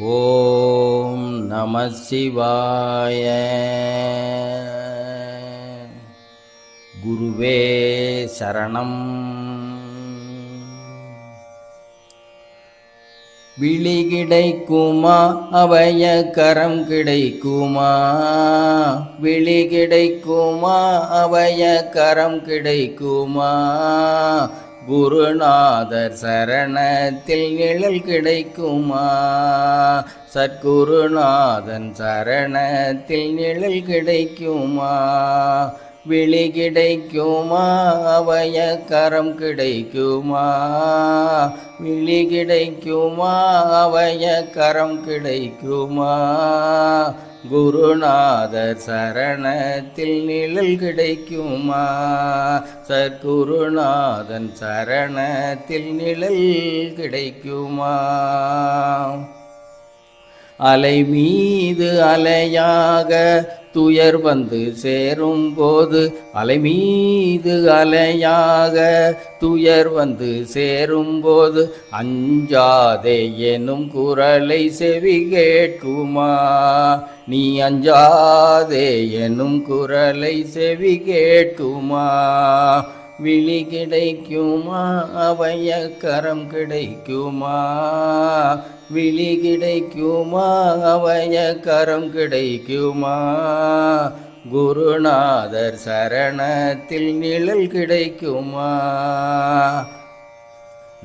ஓம் நம சிவாய. குருவே சரணம். விழி கிடைக்குமா? அவைய கரம் கிடைக்குமா? விழி கிடைக்குமா? அவைய கரம் கிடைக்குமா? குருநாதர் சரணத்தில் நிழல் கிடைக்குமா? சத்குருநாதன் சரணத்தில் நிழல் கிடைக்குமா? விழி கிடைக்குமா அவய கரம் கிடைக்குமா? விழி கிடைக்குமா அவய கரம் கிடைக்குமா? குருநாதர் சரணத்தில் நிழல் கிடைக்குமா? சற்குருநாதன் சரணத்தில் நிழல் கிடைக்குமா? அலை மீது அலையாக துயர் வந்து சேரும் போது அலை மீது அலையாக துயர் வந்து சேரும் போது அஞ்சாதே எனும் குரலை செவி கேட்குமா? நீ அஞ்சாதே எனும் குரலை செவி கேட்குமா? விழி கிடைக்குமா? அவைய கரம் கிடைக்குமா? விழி கிடைக்குமா? அவைய கரம் கிடைக்குமா? குருநாதர் சரணத்தில் நிழல் கிடைக்குமா?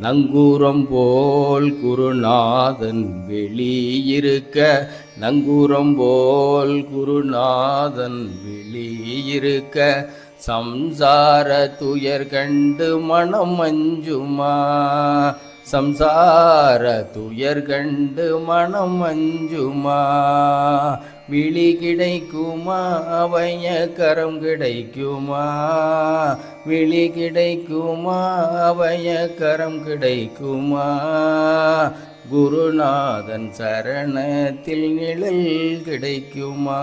நங்கூரம் போல் குருநாதன் வெளியிருக்க நங்கூரம் போல் குருநாதன் வெளியிருக்க சம்சார துயர் கண்டு மனம் அஞ்சுமா? சம்சார துயர் கண்டு மனம் அஞ்சுமா? விழி கிடைக்குமா? அவைய கரம் கிடைக்குமா? விழி கிடைக்குமா? அவைய கரம் கிடைக்குமா? குருநாதன் சரணத்தில் நிழல் கிடைக்குமா?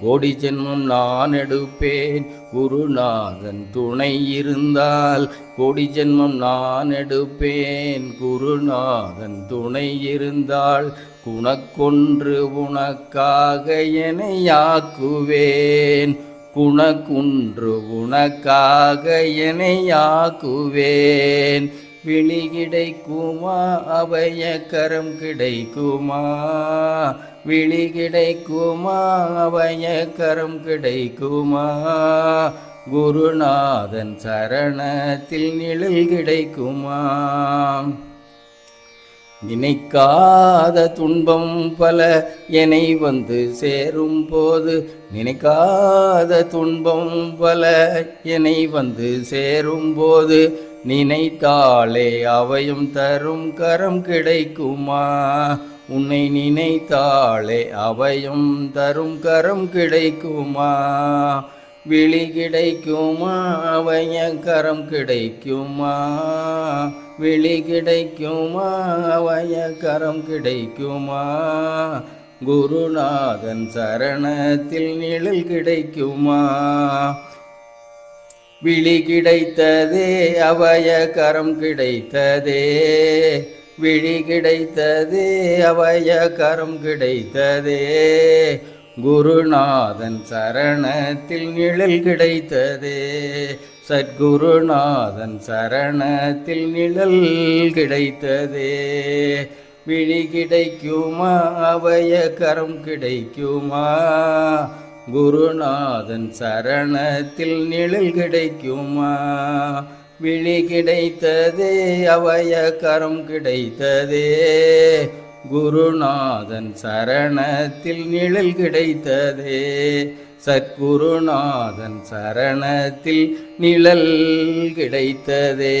கோடி ஜென்மம் நான் எடுப்பேன். குருநாதன் துணை இருந்தால் கோடி ஜென்மம் நான் எடுப்பேன். குருநாதன் துணை இருந்தால் குணக்கொன்று உனக்காக எனையாக்குவேன் குணக்குன்று உனக்காக எனையாக்குவேன் விழி கிடைக்குமா அவைய கரம் கிடைக்குமா? விழி கிடைக்குமா அவைய கரம் கிடைக்குமா? குருநாதன் சரணத்தில் நிழல் கிடைக்குமா? நினைக்காத துன்பம் பல என்னை வந்து சேரும் போது நினைக்காத துன்பம் பல என்னை வந்து சேரும் போது நினைத்தாலே அவையும் தரும் கரம் கிடைக்குமா? உன்னை நினைத்தாலே அவையும் தரும் கரம் கிடைக்குமா? விழி கிடைக்குமா? அவைய கரம் கிடைக்குமா? விழி கிடைக்குமா? அவைய கரம் கிடைக்குமா? குருநாதன் சரணத்தில் நிழல் கிடைக்குமா? விழி கிடைத்ததே அவைய கரம் கிடைத்ததே. விழி கிடைத்ததே அவைய கரம் கிடைத்ததே. குருநாதன் சரணத்தில் நிழல் கிடைத்ததே. சத்குருநாதன் சரணத்தில் நிழல் கிடைத்ததே. விழி கிடைக்குமா அவைய கரம் கிடைக்குமா? குருநாதன் சரணத்தில் நிழல் கிடைக்குமா? விழி கிடைத்ததே அவய கரம் கிடைத்ததே. குருநாதன் சரணத்தில் நிழல் கிடைத்ததே. சத்குருநாதன் சரணத்தில் நிழல் கிடைத்ததே.